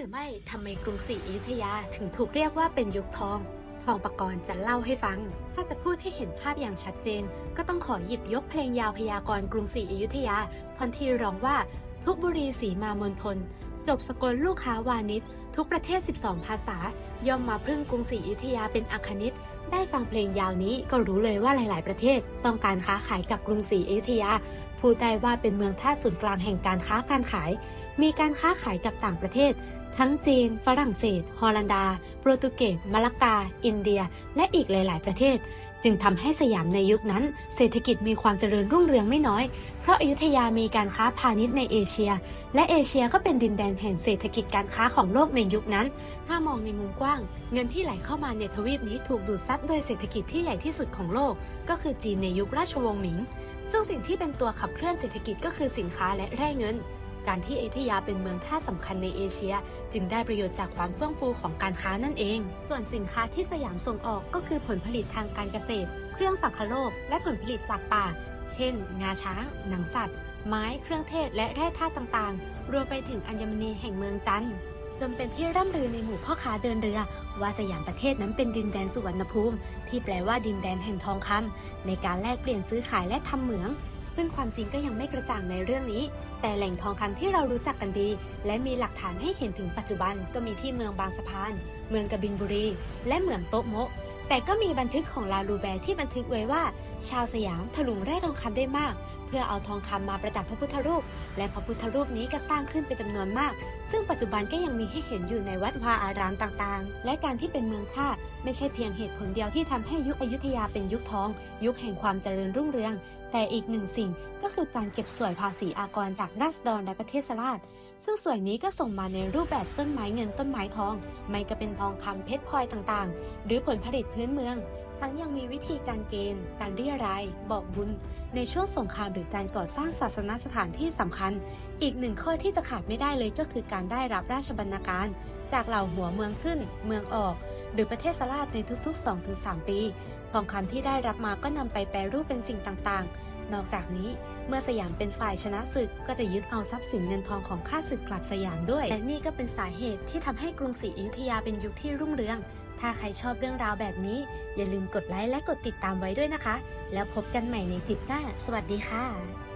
รือไม่ทำไมกรุงศรีอยุธยาถึงถูกเรียกว่าเป็นยุคทอง ทองประกรณ์จะเล่าให้ฟัง ถ้าจะพูดให้เห็นภาพอย่างชัดเจน ก็ต้องขอหยิบยกเพลงยาวพยากรณ์กรุงศรีอยุธยาท่อนที่ร้องว่า ทุกบุรีสีมามนทน จบสกลลูกค้าวานิชทุกประเทศ 12 ภาษา ย่อมมาพึ่งกรุงศรีอยุธยาเป็นอัคนิตได้ฟังเพลงยาวนี้ก็รู้เลยว่าหลาย ๆ ประเทศ ต้องการค้าขายกับกรุงศรีอยุธยา พูดได้ว่าเป็นเมืองท่าศูนย์กลางแห่งการค้าการขาย มีการค้าขายกับต่างประเทศ ทั้งจีน ฝรั่งเศส ฮอลันดา โปรตุเกสมาลากา อินเดีย และอีกหลาย ๆ ประเทศ จึงทำให้สยามในยุคนั้น เศรษฐกิจมีความเจริญรุ่งเรืองไม่น้อย เพราะอยุธยามีการค้าพาณิชย์ในเอเชีย และเอเชียก็เป็นดินแดนแห่งเศรษฐกิจการค้าของโลกในยุคนั้น ถ้ามองในมุมกว้าง เงินที่ไหลเข้ามาในทวีปนี้ถูกดูดซับโดยเศรษฐกิจที่ใหญ่ที่สุดของโลก ก็คือจีนในยุคราชวงศ์หมิง ซึ่งสิ่งที่เป็นตัวขับเคลื่อนเศรษฐกิจก็คือสินค้าและแร่เงิน การที่อยุธยาเป็นเมืองท่าสำคัญในเอเชีย จึงได้ประโยชน์จากความเฟื่องฟูของการค้านั่นเอง ส่วนสินค้าที่สยามส่งออกก็คือผลผลิตทางการเกษตร เครื่องสังคโลก และผลผลิตจากป่า เช่น งาช้าง หนังสัตว์ ไม้ เครื่องเทศ และแร่ธาตุต่างๆ รวมไปถึงอัญมณีแห่งเมืองจันทร์ จนเป็นที่ร่ำลือในหมู่พ่อค้าเดินเรือ ว่าสยามประเทศนั้นเป็นดินแดนสุวรรณภูมิ ที่แปลว่าดินแดนแห่งทองคำในการแลกเปลี่ยนซื้อขายและทำเหมือง ซึ่งความจริงก็ยังไม่กระจ่างในเรื่องนี้ แต่แหล่งทองคำที่เรารู้จักกันดี และมีหลักฐานให้เห็นถึงปัจจุบันก็มีที่เมืองบางสะพาน เมืองกบินบุรี และเมืองโต๊ะโมะแต่ก็มีบันทึกของลาลูแบร์ที่บันทึกไว้ว่า ชาวสยามถลุงแร่ทองคำได้มาก เพื่อเอาทองคำมาประดับพระพุทธรูป และพระพุทธรูปนี้ก็สร้างขึ้นเป็นจำนวนมาก ซึ่งปัจจุบันก็ยังมีให้เห็นอยู่ในวัดวาอารามต่างๆ และการที่เป็นเมืองท่าไม่ใช่เพียงเหตุผลเดียวที่ทำให้ยุคอยุธยาเป็นยุคทอง ยุคแห่งความเจริญรุ่งเรือง แต่อีกหนึ่งสิ่งก็คือการเก็บสวยภาษีอากรจากราษฎรและประเทศสลาดซึ่งสวยนี้ก็ส่งมาในรูปแบบต้นไม้เงินต้นไม้ทอง ไม่ก็เป็นทองคำเพชรพลอยต่างๆ หรือผลผลิตพื้นเมือง ทั้งยังมีวิธีการเกณฑ์ การเรียรายบอกบุญ ในช่วงสงครามหรือการก่อสร้างศาสนสถานที่สำคัญ อีกหนึ่งข้อที่จะขาดไม่ได้เลยก็คือการได้รับราชบรรณาการ จากเหล่าหัวเมืองขึ้น เมืองออก หรือประเทศสลาดในทุกๆ 2-3 ปี ทองคำที่ได้รับมาก็นำไปแปรรูปเป็นสิ่งต่างๆ นอกจากนี้เมื่อสยามเป็นฝ่ายชนะศึกก็จะยึดเอาทรัพย์สินเงินทองของข้าศึกกลับสยามด้วย และนี่ก็เป็นสาเหตุที่ทำให้กรุงศรีอยุธยาเป็นยุคที่รุ่งเรือง ถ้าใครชอบเรื่องราวแบบนี้ อย่าลืมกดไลค์และกดติดตามไว้ด้วยนะคะ แล้วพบกันใหม่ในคลิปหน้า สวัสดีค่ะ